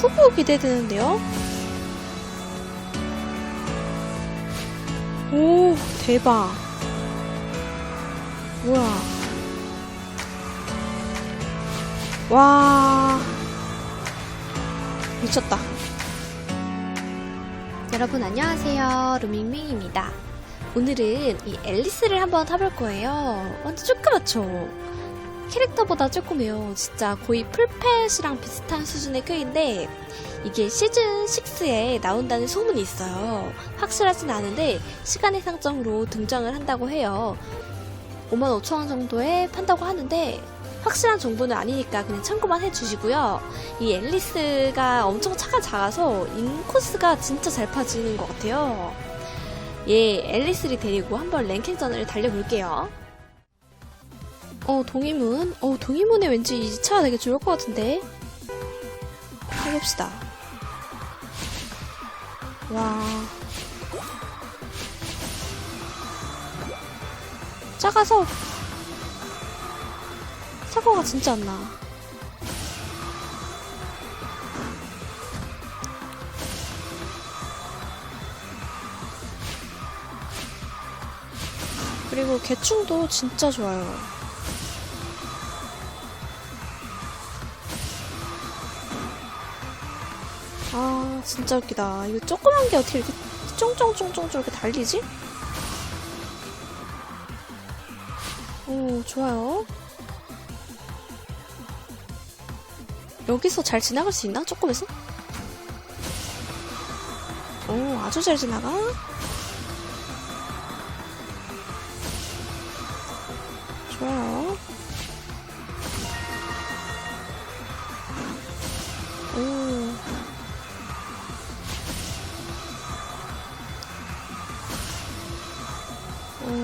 투부 기대되는데요? 오, 대박. 뭐야. 와. 미쳤다. 여러분 안녕하세요. 루밍밍입니다. 오늘은 이 앨리스를 한번 타볼 거예요. 완전 조그맣죠? 캐릭터보다 조그매요. 진짜 거의 풀펫이랑 비슷한 수준의 크기인데 이게 시즌 6에 나온다는 소문이 있어요. 확실하진 않은데 시간의 상점으로 등장을 한다고 해요. 55,000원 정도에 판다고 하는데 확실한 정보는 아니니까 그냥 참고만 해주시고요. 이 앨리스가 엄청 차가 작아서 인코스가 진짜 잘 파지는 것 같아요. 예, 앨리스를 데리고 한번 랭킹전을 달려볼게요. 어, 동이문. 어, 동이문에 왠지 이 차가 되게 좋을 것 같은데. 해봅시다. 와. 작아서 사고가 진짜 안 나. 그리고 개충도 진짜 좋아요. 아, 진짜 웃기다. 이거 조그만 게 어떻게 이렇게 쫑쫑쫑쫑쫑 이렇게 달리지? 오, 좋아요. 여기서 잘 지나갈 수 있나? 조금에서? 오, 아주 잘 지나가. 좋아요.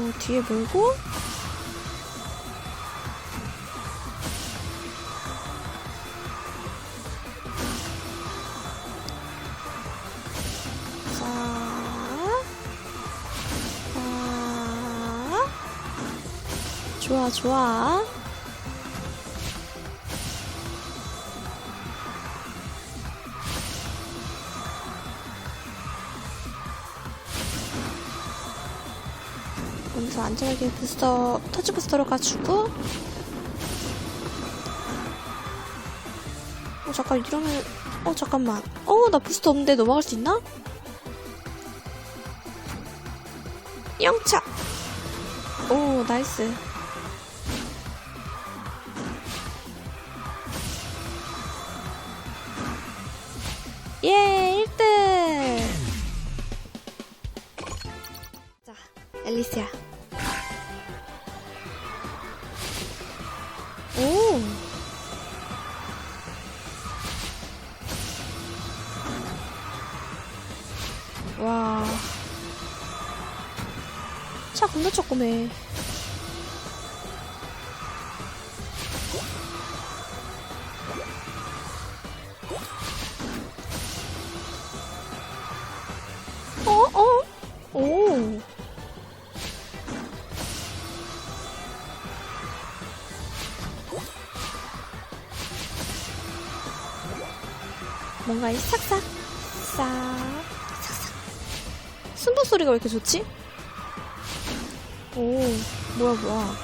어, 뒤에 자, 좋아, 좋아. 여기서 안전하게 부스터, 터치 부스터로 가주고. 어, 잠깐, 이러면, 어, 잠깐만. 어, 나 부스터 없는데 넘어갈 수 있나? 영차! 오, 나이스. 예, 1등! 자, 앨리스야. 오! 와. 차 겁나 조그매. 뭔가 이 싹싹, 싹, 싹싹. 순부 소리가 왜 이렇게 좋지? 오, 뭐야, 뭐야.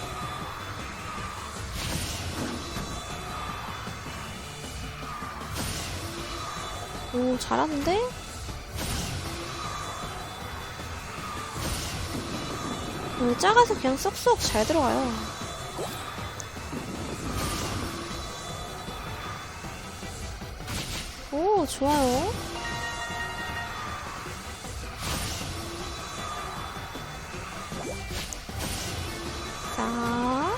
오, 잘하는데? 오, 작아서 그냥 쏙쏙 잘 들어가요. 오, 좋아요. 자.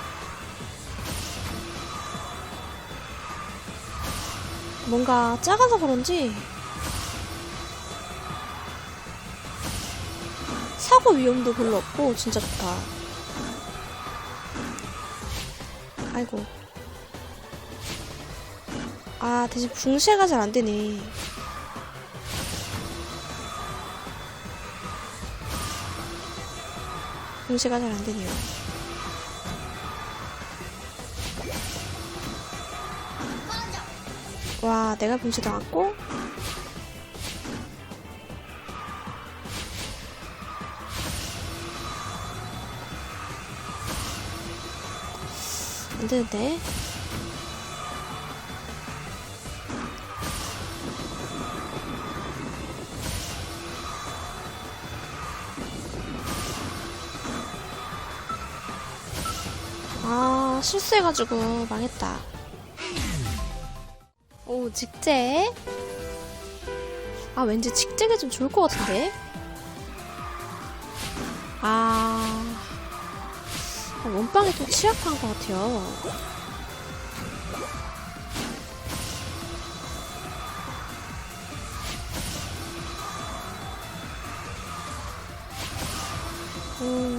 뭔가 작아서 그런지 사고 위험도 별로 없고 진짜 좋다. 아이고. 아 대신 붕쇄가 잘 안되네. 붕쇄가 잘 안되네요. 와 내가 붕쇄 당했고. 안되는데? 실수해가지고 망했다. 오, 직제. 아, 왠지 직제가 좀 좋을 것 같은데? 아, 아, 원빵이 좀 취약한 것 같아요. 오.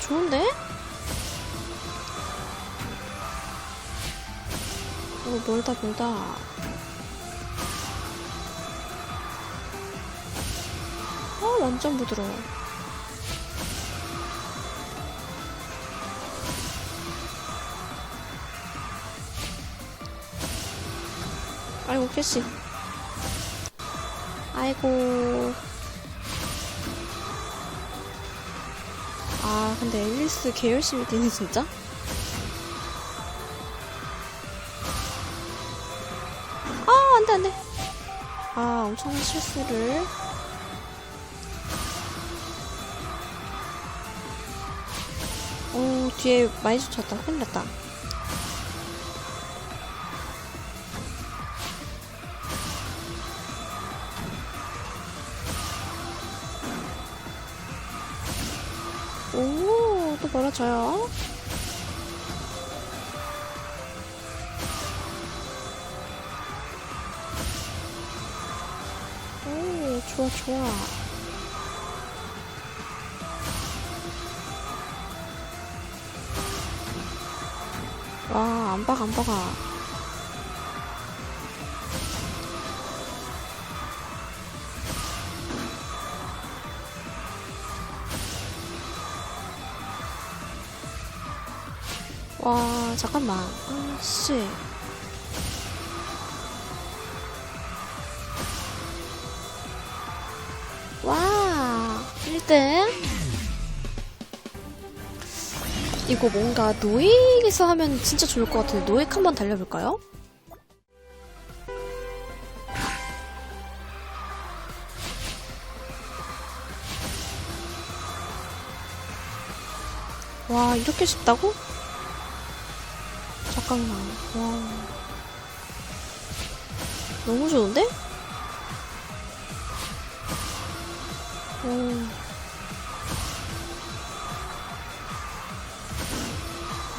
좋은데? 오, 멀다, 멀다. 어, 완전 부드러워. 아이고, 캐시. 아이고. 아, 근데 앨리스 개 열심히 뛰네, 진짜? 아, 안 돼, 안 돼. 아, 엄청난 실수를. 오, 뒤에 많이 쫓았다. 큰일 났다. 오, 또 멀어져요. 오, 좋아, 좋아. 와, 안 박아, 안 박아. 와, 잠깐만. 아, 씨. 와, 1등. 이거 뭔가 노익에서 하면 진짜 좋을 것 같은데, 노익 한번 달려볼까요? 와, 이렇게 쉽다고? 잠깐만. 와. 너무 좋은데? 오.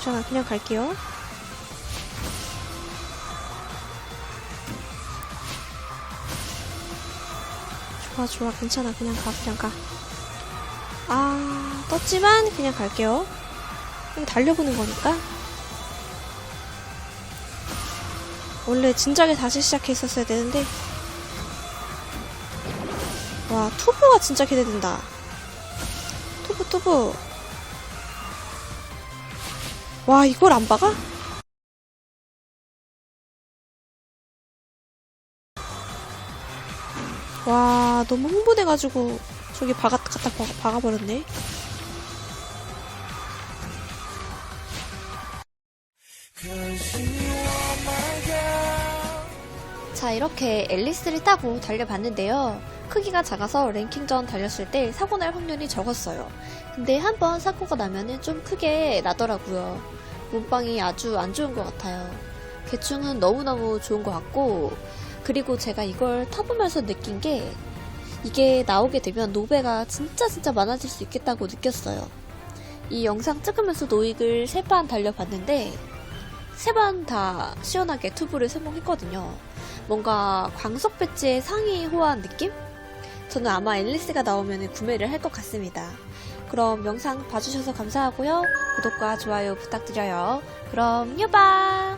자, 그냥 갈게요. 좋아, 좋아. 괜찮아. 그냥 가, 그냥 가. 아, 떴지만 그냥 갈게요. 그냥 달려보는 거니까. 원래 진작에 다시 시작했었어야 되는데. 와 투브가 진짜 기대된다. 투브 투브 와 이걸 안 박아? 와 너무 흥분해가지고 저기 박아, 갖다 박아, 박아버렸네 자, 이렇게 앨리스를 타고 달려봤는데요. 크기가 작아서 랭킹전 달렸을 때 사고 날 확률이 적었어요. 근데 한번 사고가 나면은 좀 크게 나더라고요. 몸빵이 아주 안 좋은 것 같아요. 개충은 너무너무 좋은 것 같고, 그리고 제가 이걸 타보면서 느낀 게, 이게 나오게 되면 노베가 진짜 진짜 많아질 수 있겠다고 느꼈어요. 이 영상 찍으면서 노익을 세판 달려봤는데, 세번다 시원하게 투브를 성공했거든요. 뭔가 광석 배지의 상위 호환 느낌? 저는 아마 앨리스가 나오면 구매를 할 것 같습니다. 그럼 영상 봐주셔서 감사하고요. 구독과 좋아요 부탁드려요. 그럼 유바!